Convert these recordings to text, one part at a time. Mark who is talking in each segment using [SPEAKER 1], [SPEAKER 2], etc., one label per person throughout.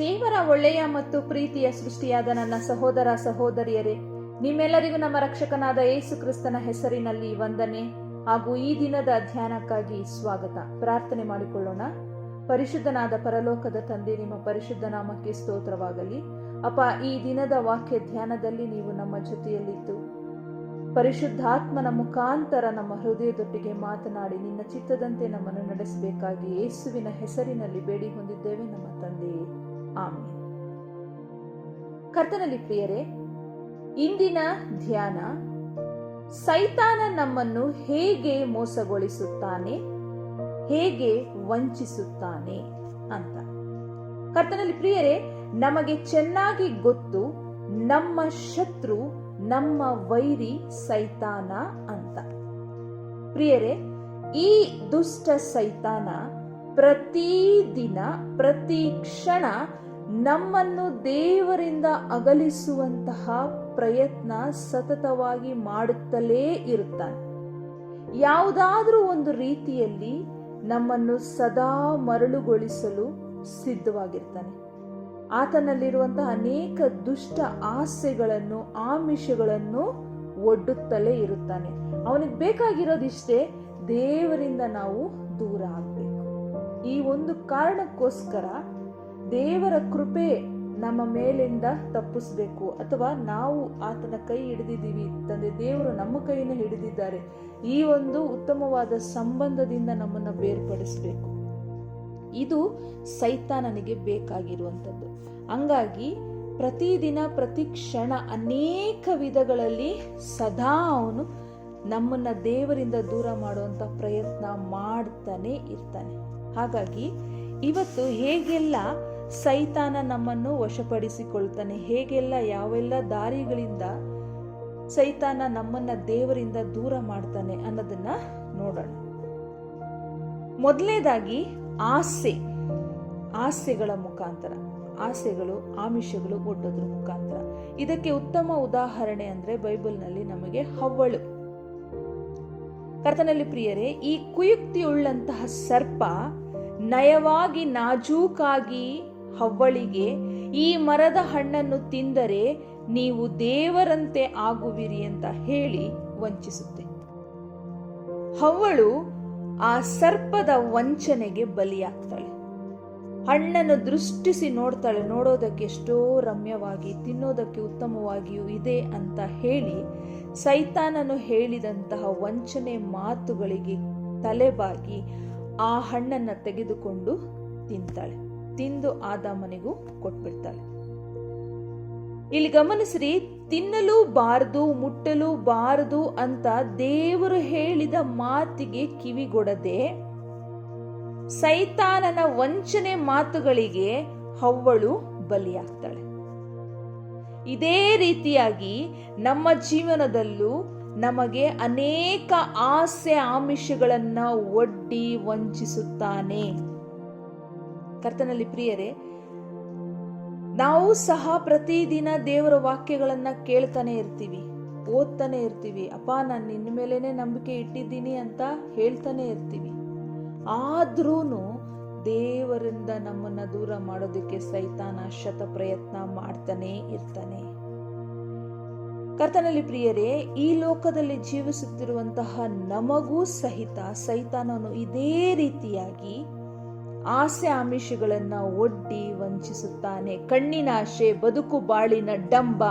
[SPEAKER 1] ದೇವರ ಒಳ್ಳೆಯ ಮತ್ತು ಪ್ರೀತಿಯ ಸೃಷ್ಟಿಯಾದ ನನ್ನ ಸಹೋದರ ಸಹೋದರಿಯರೇ, ನಿಮ್ಮೆಲ್ಲರಿಗೂ ನಮ್ಮ ರಕ್ಷಕನಾದ ಯೇಸು ಕ್ರಿಸ್ತನ ಹೆಸರಿನಲ್ಲಿ ವಂದನೆ ಹಾಗೂ ಈ ದಿನದ ಧ್ಯಾನಕ್ಕಾಗಿ ಸ್ವಾಗತ. ಪ್ರಾರ್ಥನೆ ಮಾಡಿಕೊಳ್ಳೋಣ. ಪರಿಶುದ್ಧನಾದ ಪರಲೋಕದ ತಂದೆ, ನಿಮ್ಮ ಪರಿಶುದ್ಧ ನಾಮಕ್ಕೆ ಸ್ತೋತ್ರವಾಗಲಿ. ಅಪ್ಪ, ಈ ದಿನದ ವಾಕ್ಯ ಧ್ಯಾನದಲ್ಲಿ ನೀವು ನಮ್ಮ ಜೊತೆಯಲ್ಲಿದ್ದು, ಪರಿಶುದ್ಧಾತ್ಮನ ಮುಖಾಂತರ ನಮ್ಮ ಹೃದಯದೊಟ್ಟಿಗೆ ಮಾತನಾಡಿ, ನಿನ್ನ ಚಿತ್ತದಂತೆ ನಮ್ಮನ್ನು ನಡೆಸಬೇಕಾಗಿ ಯೇಸುವಿನ ಹೆಸರಿನಲ್ಲಿ ಬೇಡಿ ಹೊಂದಿದ್ದೇವೆ ನಮ್ಮ ತಂದೆಯೇ ಆಮೇಲೆ. ಕರ್ತನಲ್ಲಿ ಪ್ರಿಯರೇ, ಇಂದಿನ ಧ್ಯಾನ ಸೈತಾನ ನಮ್ಮನ್ನು ಹೇಗೆ ಮೋಸಗೊಳಿಸುತ್ತಾನೆ, ಹೇಗೆ ವಂಚಿಸುತ್ತಾನೆ ಅಂತ. ಕರ್ತನಲ್ಲಿ ಪ್ರಿಯರೇ, ನಮಗೆ ಚೆನ್ನಾಗಿ ಗೊತ್ತು ನಮ್ಮ ಶತ್ರು, ನಮ್ಮ ವೈರಿ ಸೈತಾನ ಅಂತ. ಪ್ರಿಯರೇ, ಈ ದುಷ್ಟ ಸೈತಾನ ಪ್ರತಿದಿನ, ಪ್ರತಿ ಕ್ಷಣ ನಮ್ಮನ್ನು ದೇವರಿಂದ ಅಗಲಿಸುವಂತಹ ಪ್ರಯತ್ನ ಸತತವಾಗಿ ಮಾಡುತ್ತಲೇ ಇರುತ್ತಾನೆ. ಯಾವುದಾದರೂ ಒಂದು ರೀತಿಯಲ್ಲಿ ನಮ್ಮನ್ನು ಸದಾ ಮರಳುಗೊಳಿಸಲು ಸಿದ್ಧವಾಗಿರ್ತಾನೆ. ಆತನಲ್ಲಿರುವಂತಹ ಅನೇಕ ದುಷ್ಟ ಆಸೆಗಳನ್ನು, ಆಮಿಷಗಳನ್ನು ಒಡ್ಡುತ್ತಲೇ ಇರುತ್ತಾನೆ. ಅವನಿಗೆ ಬೇಕಾಗಿರೋದಿಷ್ಟೇ ದೇವರಿಂದ ನಾವು ದೂರ ಆಗಬೇಕು ಈ ಒಂದು ಕಾರಣಕ್ಕೋಸ್ಕರ ದೇವರ ಕೃಪೆ ನಮ್ಮ ಮೇಲಿಂದ ತಪ್ಪಿಸ್ಬೇಕು. ಅಥವಾ ನಾವು ಆತನ ಕೈ ಹಿಡಿದಿದ್ದೀವಿ, ತಂದೆ ದೇವರು ನಮ್ಮ ಕೈಯನ್ನು ಹಿಡಿದಿದ್ದಾರೆ. ಈ ಒಂದು ಉತ್ತಮವಾದ ಸಂಬಂಧದಿಂದ ನಮ್ಮನ್ನು ಬೇರ್ಪಡಿಸಬೇಕು. ಇದು ಸೈತಾನನಿಗೆ ಬೇಕಾಗಿರುವಂಥದ್ದು. ಹಂಗಾಗಿ ಪ್ರತಿದಿನ, ಪ್ರತಿ ಕ್ಷಣ ಅನೇಕ ವಿಧಗಳಲ್ಲಿ ಸದಾ ಅವನು ನಮ್ಮನ್ನ ದೇವರಿಂದ ದೂರ ಮಾಡುವಂತ ಪ್ರಯತ್ನ ಮಾಡ್ತಾನೆ ಇರ್ತಾನೆ. ಹಾಗಾಗಿ ಇವತ್ತು ಹೇಗೆಲ್ಲ ಸೈತಾನ ನಮ್ಮನ್ನು ವಶಪಡಿಸಿಕೊಳ್ತಾನೆ, ಹೇಗೆಲ್ಲ ಯಾವೆಲ್ಲ ದಾರಿಗಳಿಂದ ಸೈತಾನ ನಮ್ಮನ್ನ ದೇವರಿಂದ ದೂರ ಮಾಡ್ತಾನೆ ಅನ್ನೋದನ್ನ ನೋಡೋಣ. ಮೊದಲನೇದಾಗಿ ಆಸೆ, ಆಸೆಗಳ ಮುಖಾಂತರ, ಆಸೆಗಳು, ಆಮಿಷಗಳು ಒಡ್ಡೋದ್ರ ಮುಖಾಂತರ. ಇದಕ್ಕೆ ಉತ್ತಮ ಉದಾಹರಣೆ ಅಂದ್ರೆ ಬೈಬಲ್ನಲ್ಲಿ ನಮಗೆ ಹವ್ವಳು. ಕರ್ತನಲ್ಲಿ ಪ್ರಿಯರೇ, ಈ ಕುಯುಕ್ತಿಯುಳ್ಳಂತಹ ಸರ್ಪ ನಯವಾಗಿ ನಾಜೂಕಾಗಿ ಹವ್ವಳಿಗೆ, ಈ ಮರದ ಹಣ್ಣನ್ನು ತಿಂದರೆ ನೀವು ದೇವರಂತೆ ಆಗುವಿರಿ ಅಂತ ಹೇಳಿ ವಂಚಿಸುತ್ತೆ. ಹವ್ವಳು ಆ ಸರ್ಪದ ವಂಚನೆಗೆ ಬಲಿಯಾಗ್ತಾಳೆ. ಹಣ್ಣನ್ನು ದೃಷ್ಟಿಸಿ ನೋಡ್ತಾಳೆ, ನೋಡೋದಕ್ಕೆ ಎಷ್ಟೋ ರಮ್ಯವಾಗಿ, ತಿನ್ನೋದಕ್ಕೆ ಉತ್ತಮವಾಗಿಯೂ ಇದೆ ಅಂತ ಹೇಳಿ ಸೈತಾನನು ಹೇಳಿದಂತಹ ವಂಚನೆ ಮಾತುಗಳಿಗೆ ತಲೆಬಾಗಿ ಆ ಹಣ್ಣನ್ನು ತೆಗೆದುಕೊಂಡು ತಿಂತಾಳೆ. ತಿಂದು ಆದಾಮನಿಗೂ ಕೊಟ್ಬಿಡ್ತಾಳೆ. ಇಲ್ಲಿ ಗಮನಿಸ್ರಿ, ತಿನ್ನಲು ಬಾರದು, ಮುಟ್ಟಲು ಬಾರದು ಅಂತ ದೇವರು ಹೇಳಿದ ಮಾತಿಗೆ ಕಿವಿಗೊಡದೆ ಸೈತಾನನ ವಂಚನೆ ಮಾತುಗಳಿಗೆ ಹವ್ವಳು ಬಲಿಯಾಗ್ತಾಳೆ. ಇದೇ ರೀತಿಯಾಗಿ ನಮ್ಮ ಜೀವನದಲ್ಲೂ ನಮಗೆ ಅನೇಕ ಆಸೆ ಆಮಿಷಗಳನ್ನ ಒಡ್ಡಿ ವಂಚಿಸುತ್ತಾನೆ. ಕರ್ತನಲ್ಲಿ ಪ್ರಿಯರೇ, ನಾವು ಸಹ ಪ್ರತಿದಿನ ದೇವರ ವಾಕ್ಯಗಳನ್ನ ಕೇಳ್ತಾನೆ ಇರ್ತೀವಿ, ಓದ್ತಾನೆ ಇರ್ತೀವಿ. ಅಪ್ಪ, ನಾನು ನಿನ್ನ ಮೇಲೇನೆ ನಂಬಿಕೆ ಇಟ್ಟಿದ್ದೀನಿ ಅಂತ ಹೇಳ್ತಾನೆ ಇರ್ತೀವಿ. ಆದ್ರೂ ದೇವರಿಂದ ನಮ್ಮನ್ನ ದೂರ ಮಾಡೋದಕ್ಕೆ ಸೈತಾನ ಶತ ಪ್ರಯತ್ನ ಮಾಡ್ತಾನೆ ಇರ್ತಾನೆ. ಕರ್ತನಲ್ಲಿ ಪ್ರಿಯರೇ, ಈ ಲೋಕದಲ್ಲಿ ಜೀವಿಸುತ್ತಿರುವಂತಹ ನಮಗೂ ಸಹಿತ ಸೈತಾನನು ಇದೇ ರೀತಿಯಾಗಿ ಆಸೆ ಆಮಿಷಗಳನ್ನ ಒಡ್ಡಿ ವಂಚಿಸುತ್ತಾನೆ. ಕಣ್ಣಿನ ಆಶೆ ಬದುಕು ಬಾಳಿನ ಡಂಬ,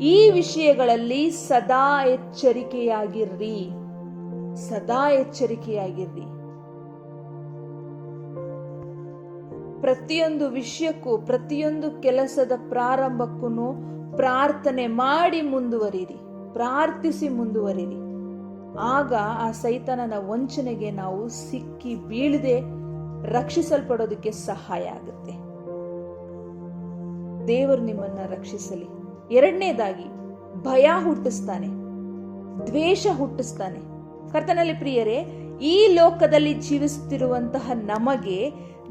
[SPEAKER 1] ಈ ವಿಷಯಗಳಲ್ಲಿ ಸದಾ ಎಚ್ಚರಿಕೆಯಾಗಿರ್ರಿ. ಸದಾ ಎಚ್ಚರಿಕೆಯಾಗಿರ್ರಿ. ಪ್ರತಿಯೊಂದು ವಿಷಯಕ್ಕೂ, ಪ್ರತಿಯೊಂದು ಕೆಲಸದ ಪ್ರಾರಂಭಕ್ಕೂ ಪ್ರಾರ್ಥನೆ ಮಾಡಿ ಮುಂದುವರಿರಿ, ಪ್ರಾರ್ಥಿಸಿ ಮುಂದುವರಿರಿ. ಆಗ ಆ ಸೈತನನ ವಂಚನೆಗೆ ನಾವು ಸಿಕ್ಕಿ ಬೀಳದೆ ರಕ್ಷಿಸಲ್ಪಡೋದಕ್ಕೆ ಸಹಾಯ ಆಗುತ್ತೆ. ದೇವರು ನಿಮ್ಮನ್ನ ರಕ್ಷಿಸಲಿ. ಎರಡನೇದಾಗಿ, ಭಯ ಹುಟ್ಟಿಸ್ತಾನೆ, ದ್ವೇಷ ಹುಟ್ಟಿಸ್ತಾನೆ. ಕರ್ತನಲ್ಲಿ ಪ್ರಿಯರೇ, ಈ ಲೋಕದಲ್ಲಿ ಜೀವಿಸುತ್ತಿರುವಂತಹ ನಮಗೆ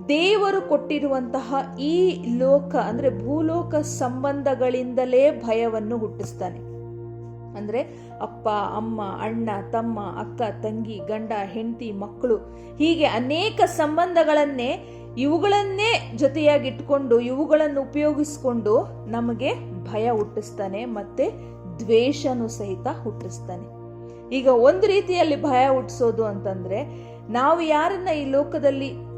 [SPEAKER 1] ದೇವರು ಕೊಟ್ಟಿರುವಂತಹ ಈ ಲೋಕ ಅಂದ್ರೆ ಭೂಲೋಕ ಸಂಬಂಧಗಳಿಂದಲೇ ಭಯವನ್ನು ಹುಟ್ಟಿಸ್ತಾನೆ. ಅಂದ್ರೆ ಅಪ್ಪ, ಅಮ್ಮ, ಅಣ್ಣ, ತಮ್ಮ, ಅಕ್ಕ, ತಂಗಿ, ಗಂಡ, ಹೆಂಡತಿ, ಮಕ್ಕಳು ಹೀಗೆ ಅನೇಕ ಸಂಬಂಧಗಳನ್ನೇ ಇವುಗಳನ್ನೇ ಜೊತೆಯಾಗಿ ಇಟ್ಕೊಂಡು ಇವುಗಳನ್ನು ಉಪಯೋಗಿಸ್ಕೊಂಡು ನಮಗೆ ಭಯ ಹುಟ್ಟಿಸ್ತಾನೆ ಮತ್ತೆ ದ್ವೇಷನೂ ಸಹಿತ ಹುಟ್ಟಿಸ್ತಾನೆ. ಈಗ ಒಂದು ರೀತಿಯಲ್ಲಿ ಭಯ ಹುಟ್ಟಿಸೋದು ಅಂತಂದ್ರೆ ನಾವು ಯಾರನ್ನ ಈ ಲೋಕದಲ್ಲಿ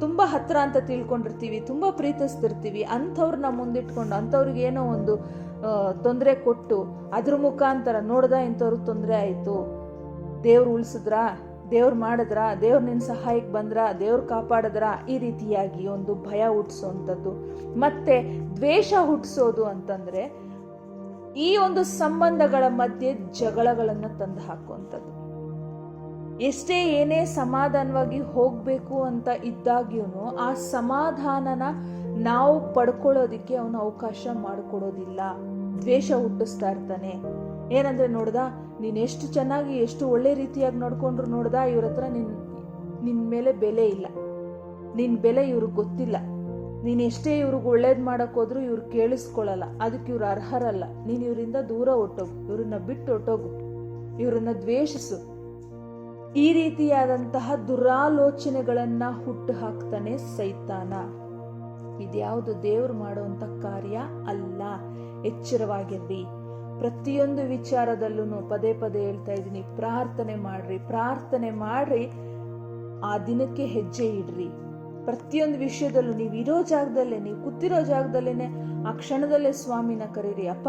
[SPEAKER 1] ತುಂಬಾ ಹತ್ರ ಅಂತ ತಿಳ್ಕೊಂಡಿರ್ತೀವಿ, ತುಂಬಾ ಪ್ರೀತಿಸ್ತಿರ್ತೀವಿ ಅಂಥವ್ರನ್ನ ಮುಂದಿಟ್ಕೊಂಡು, ಅಂಥವ್ರಿಗೆ ಏನೋ ಒಂದು ತೊಂದರೆ ಕೊಟ್ಟು, ಅದ್ರ ಮುಖಾಂತರ ನೋಡ್ದ ಇಂಥವ್ರಿಗೆ ತೊಂದರೆ ಆಯಿತು. ದೇವ್ರು ಉಳಿಸಿದ್ರಾ? ದೇವ್ರು ಮಾಡಿದ್ರ? ದೇವ್ರು ನಿನ್ನ ಸಹಾಯಕ್ಕೆ ಬಂದ್ರ? ದೇವ್ರು ಕಾಪಾಡಿದ್ರ? ಈ ರೀತಿಯಾಗಿ ಒಂದು ಭಯ ಹುಟ್ಟಿಸೋವಂಥದ್ದು ಮತ್ತೆ ದ್ವೇಷ ಹುಟ್ಟಿಸೋದು ಅಂತಂದ್ರೆ, ಈ ಒಂದು ಸಂಬಂಧಗಳ ಮಧ್ಯೆ ಜಗಳಗಳನ್ನು ತಂದು ಹಾಕುವಂಥದ್ದು. ಎಷ್ಟೇ ಏನೇ ಸಮಾಧಾನವಾಗಿ ಹೋಗಬೇಕು ಅಂತ ಇದ್ದಾಗ್ಯೂ ಆ ಸಮಾಧಾನನ ನಾವು ಪಡ್ಕೊಳ್ಳೋದಿಕ್ಕೆ ಅವನು ಅವಕಾಶ ಮಾಡಿಕೊಡೋದಿಲ್ಲ. ದ್ವೇಷ ಹುಟ್ಟಿಸ್ತಾ ಇರ್ತಾನೆ. ಏನಂದ್ರೆ ನೋಡ್ದ, ನೀನ್ ಎಷ್ಟು ಚೆನ್ನಾಗಿ, ಎಷ್ಟು ಒಳ್ಳೆ ರೀತಿಯಾಗಿ ನೋಡ್ಕೊಂಡ್ರು ನೋಡ್ದ, ಇವ್ರ ಹತ್ರ ನಿನ್ ನಿನ್ ಮೇಲೆ ಬೆಲೆ ಇಲ್ಲ. ನಿನ್ ಬೆಲೆ ಇವ್ರಿಗೆ ಗೊತ್ತಿಲ್ಲ. ನೀನು ಎಷ್ಟೇ ಇವ್ರಿಗೆ ಒಳ್ಳೇದು ಹೋದ್ರು ಇವ್ರು ಕೇಳಿಸ್ಕೊಳ್ಳಲ್ಲ ಅದಕ್ಕೆ ಇವ್ರು ಅರ್ಹರಲ್ಲ. ನೀನು ಇವರಿಂದ ದೂರ ಹೊಟ್ಟೋಗು ಇವ್ರನ್ನ ಬಿಟ್ಟು ಹೊಟ್ಟೋಗು ಇವ್ರನ್ನ ದ್ವೇಷಿಸು. ಈ ರೀತಿಯಾದಂತಹ ದುರಾಲೋಚನೆಗಳನ್ನ ಹುಟ್ಟು ಹಾಕ್ತಾನೆ ಸೈತಾನ. ಇದ್ಯಾವುದು ದೇವ್ರು ಮಾಡುವಂತ ಕಾರ್ಯ? ಅಲ್ಲ. ಎಚ್ಚರವಾಗಿರ್ರಿ ಪ್ರತಿಯೊಂದು ವಿಚಾರದಲ್ಲೂ ಪದೇ ಪದೇ ಹೇಳ್ತಾ ಇದ್ದೀನಿ, ಪ್ರಾರ್ಥನೆ ಮಾಡ್ರಿ ಪ್ರಾರ್ಥನೆ ಮಾಡ್ರಿ, ಆ ದಿನಕ್ಕೆ ಹೆಜ್ಜೆ ಇಡ್ರಿ. ಪ್ರತಿಯೊಂದು ವಿಷಯದಲ್ಲೂ ನೀವು ಇರೋ ಜಾಗದಲ್ಲೇ ನೀವು ಕೂತಿರೋ ಜಾಗದಲ್ಲೇನೆ ಆ ಕ್ಷಣದಲ್ಲೇ ಸ್ವಾಮಿನ ಕರೀರಿ, ಅಪ್ಪ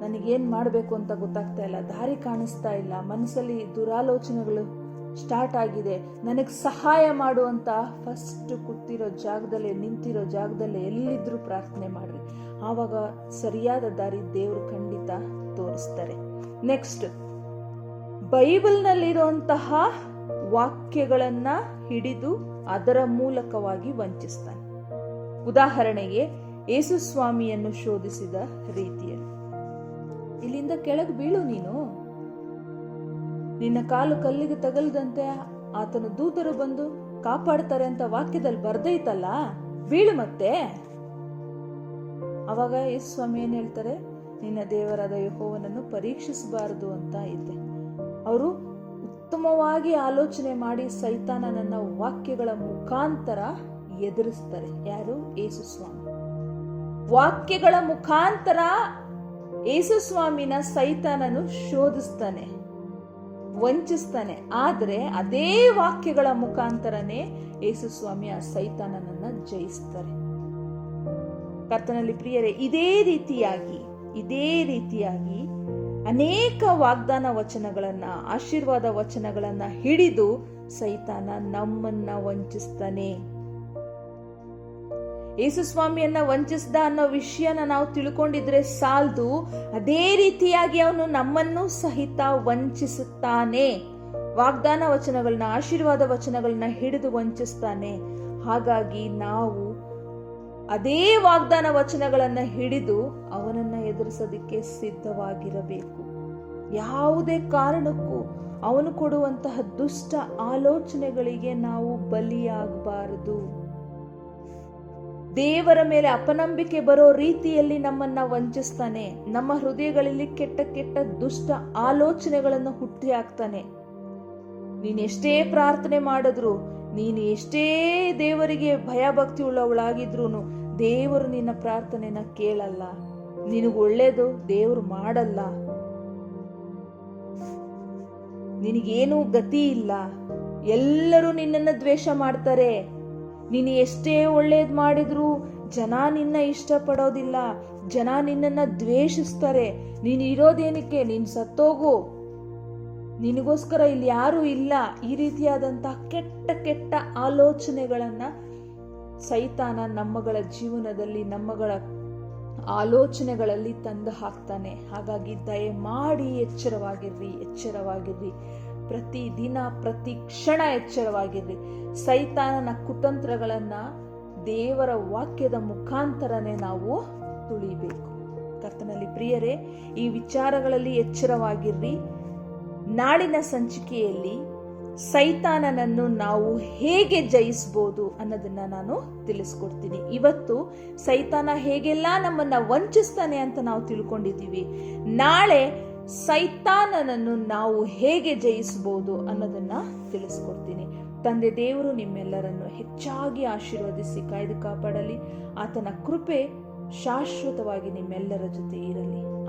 [SPEAKER 1] ನನಗೇನ್ ಮಾಡಬೇಕು ಅಂತ ಗೊತ್ತಾಗ್ತಾ ಇಲ್ಲ. ದಾರಿ ಕಾಣಿಸ್ತಾ ಇಲ್ಲ. ಮನಸ್ಸಲ್ಲಿ ದುರಾಲೋಚನೆಗಳು ಸ್ಟಾರ್ಟ್ ಆಗಿದೆ. ನನಗೆ ಸಹಾಯ ಮಾಡುವಂತ ಫಸ್ಟ್ ಕೂತಿರೋ ಜಾಗದಲ್ಲೇ, ನಿಂತಿರೋ ಜಾಗದಲ್ಲೇ ಎಲ್ಲಿದ್ರೂ ಪ್ರಾರ್ಥನೆ ಮಾಡ್ರಿ. ಆವಾಗ ಸರಿಯಾದ ದಾರಿ ದೇವರು ಖಂಡಿತ ತೋರಿಸ್ತಾರೆ. ನೆಕ್ಸ್ಟ್ ಬೈಬಲ್ನಲ್ಲಿರುವಂತಹ ವಾಕ್ಯಗಳನ್ನ ಹಿಡಿದು ಅದರ ಮೂಲಕವಾಗಿ ವಂಚಿಸ್ತಾನೆ. ಉದಾಹರಣೆಗೆ ಯೇಸುಸ್ವಾಮಿಯನ್ನು ಶೋಧಿಸಿದ ರೀತಿಯಲ್ಲಿ. ಇಲ್ಲಿಂದ ಕೆಳಗೆ ಬೀಳು ನೀನು. ನಿನ್ನ ಕಾಲು ಕಲ್ಲಿಗೆ ತಗಲದಂತೆ ಆತನ ದೂತರು ಬಂದು ಕಾಪಾಡ್ತಾರೆ ಅಂತ ವಾಕ್ಯದಲ್ಲಿ ಬರ್ದೈತಲ್ಲ, ಬೀಳು ಮತ್ತೆ. ಅವಾಗ ಯೇಸು ಸ್ವಾಮಿ ಏನ್ ಹೇಳ್ತಾರೆ? ನಿನ್ನ ದೇವರಾದ ಯಹೋವನನ್ನು ಪರೀಕ್ಷಿಸಬಾರದು ಅಂತ ಇದೆ ಅವರು ಉತ್ತಮವಾಗಿ ಆಲೋಚನೆ ಮಾಡಿ ಸೈತಾನನನ್ನ ವಾಕ್ಯಗಳ ಮುಖಾಂತರ ಎದುರಿಸ್ತಾರೆ. ಯಾರು? ಯೇಸು ಸ್ವಾಮಿ. ವಾಕ್ಯಗಳ ಮುಖಾಂತರ ಯೇಸು ಸ್ವಾಮಿನ ಸೈತಾನನು ಶೋಧಿಸ್ತಾನೆ, ವಂಚಿಸ್ತಾನೆ. ಆದರೆ ಅದೇ ವಾಕ್ಯಗಳ ಮುಖಾಂತರನೇ ಯೇಸುಸ್ವಾಮಿ ಆ ಸೈತಾನನನ್ನ ಜಯಿಸ್ತಾರೆ. ಕರ್ತನಲ್ಲಿ ಪ್ರಿಯರೇ, ಇದೇ ರೀತಿಯಾಗಿ ಇದೇ ರೀತಿಯಾಗಿ ಅನೇಕ ವಾಗ್ದಾನ ವಚನಗಳನ್ನ, ಆಶೀರ್ವಾದ ವಚನಗಳನ್ನ ಹಿಡಿದು ಸೈತಾನ ನಮ್ಮನ್ನ ವಂಚಿಸ್ತಾನೆ. ಯೇಸು ಸ್ವಾಮಿಯನ್ನ ವಂಚಿಸ್ದ ಅನ್ನೋ ವಿಷಯನ ನಾವು ತಿಳ್ಕೊಂಡಿದ್ರೆ ಸಾಲ್ದು, ಅದೇ ರೀತಿಯಾಗಿ ಅವನು ನಮ್ಮನ್ನು ಸಹಿತ ವಂಚಿಸುತ್ತಾನೆ. ವಾಗ್ದಾನ ವಚನಗಳನ್ನ, ಆಶೀರ್ವಾದ ವಚನಗಳನ್ನ ಹಿಡಿದು ವಂಚಿಸ್ತಾನೆ. ಹಾಗಾಗಿ ನಾವು ಅದೇ ವಾಗ್ದಾನ ವಚನಗಳನ್ನ ಹಿಡಿದು ಅವನನ್ನ ಎದುರಿಸೋದಿಕ್ಕೆ ಸಿದ್ಧವಾಗಿರಬೇಕು. ಯಾವುದೇ ಕಾರಣಕ್ಕೂ ಅವನು ಕೊಡುವಂತಹ ದುಷ್ಟ ಆಲೋಚನೆಗಳಿಗೆ ನಾವು ಬಲಿಯಾಗಬಾರದು. ದೇವರ ಮೇಲೆ ಅಪನಂಬಿಕೆ ಬರೋ ರೀತಿಯಲ್ಲಿ ನಮ್ಮನ್ನ ವಂಚಿಸ್ತಾನೆ. ನಮ್ಮ ಹೃದಯಗಳಲ್ಲಿ ಕೆಟ್ಟ ಕೆಟ್ಟ ದುಷ್ಟ ಆಲೋಚನೆಗಳನ್ನು ಹುಟ್ಟಿ ಹಾಕ್ತಾನೆ. ನೀನ್ ಎಷ್ಟೇ ಪ್ರಾರ್ಥನೆ ಮಾಡಿದ್ರು, ನೀನು ಎಷ್ಟೇ ದೇವರಿಗೆ ಭಯಭಕ್ತಿ ಉಳ್ಳವಳಾಗಿದ್ರು ದೇವರು ನಿನ್ನ ಪ್ರಾರ್ಥನೆನ ಕೇಳಲ್ಲ. ನಿನಗೆ ಒಳ್ಳೇದು ದೇವರು ಮಾಡಲ್ಲ. ನಿನಗೇನು ಗತಿ ಇಲ್ಲ. ಎಲ್ಲರೂ ನಿನ್ನನ್ನು ದ್ವೇಷ ಮಾಡ್ತಾರೆ. ನೀನು ಎಷ್ಟೇ ಒಳ್ಳೇದು ಮಾಡಿದ್ರು ಜನ ನಿನ್ನ ಇಷ್ಟಪಡೋದಿಲ್ಲ. ಜನ ನಿನ್ನನ್ನು ದ್ವೇಷಿಸ್ತಾರೆ. ನೀನು ಇರೋದೇನಕ್ಕೆ? ನೀನು ಸತ್ತೋಗು. ನಿನಗೋಸ್ಕರ ಇಲ್ಲಿ ಯಾರೂ ಇಲ್ಲ. ಈ ರೀತಿಯಾದಂತಹ ಕೆಟ್ಟ ಕೆಟ್ಟ ಆಲೋಚನೆಗಳನ್ನು ಸೈತಾನ ನಮ್ಮಗಳ ಜೀವನದಲ್ಲಿ, ನಮ್ಮಗಳ ಆಲೋಚನೆಗಳಲ್ಲಿ ತಂದು ಹಾಕ್ತಾನೆ. ಹಾಗಾಗಿ ದಯಮಾಡಿ ಎಚ್ಚರವಾಗಿರ್ರಿ ಎಚ್ಚರವಾಗಿರ್ರಿ. ಪ್ರತಿ ದಿನ ಪ್ರತಿ ಕ್ಷಣ ಎಚ್ಚರವಾಗಿರ್ರಿ ಸೈತಾನನ ಕುತಂತ್ರಗಳನ್ನ ದೇವರ ವಾಕ್ಯದ ಮುಖಾಂತರನೇ ನಾವು ತುಳಿಬೇಕು. ಕರ್ತನಲ್ಲಿ ಪ್ರಿಯರೇ, ಈ ವಿಚಾರಗಳಲ್ಲಿ ಎಚ್ಚರವಾಗಿರ್ರಿ ನಾಳಿನ ಸಂಚಿಕೆಯಲ್ಲಿ ಸೈತಾನನನ್ನು ನಾವು ಹೇಗೆ ಜಯಿಸ್ಬೋದು ಅನ್ನೋದನ್ನ ನಾನು ತಿಳಿಸ್ಕೊಡ್ತೀನಿ. ಇವತ್ತು ಸೈತಾನ ಹೇಗೆಲ್ಲ ನಮ್ಮನ್ನ ವಂಚಿಸ್ತಾನೆ ಅಂತ ನಾವು ತಿಳ್ಕೊಂಡಿದ್ದೀವಿ. ನಾಳೆ ಸೈತಾನನನ್ನು ನಾವು ಹೇಗೆ ಜಯಿಸಬಹುದು ಅನ್ನೋದನ್ನ ತಿಳಿಸ್ಕೊಡ್ತೀನಿ. ತಂದೆ ದೇವರು ನಿಮ್ಮೆಲ್ಲರನ್ನು ಹೆಚ್ಚಾಗಿ ಆಶೀರ್ವದಿಸಿ ಕಾಯ್ದು ಕಾಪಾಡಲಿ. ಆತನ ಕೃಪೆ ಶಾಶ್ವತವಾಗಿ ನಿಮ್ಮೆಲ್ಲರ ಜೊತೆ ಇರಲಿ.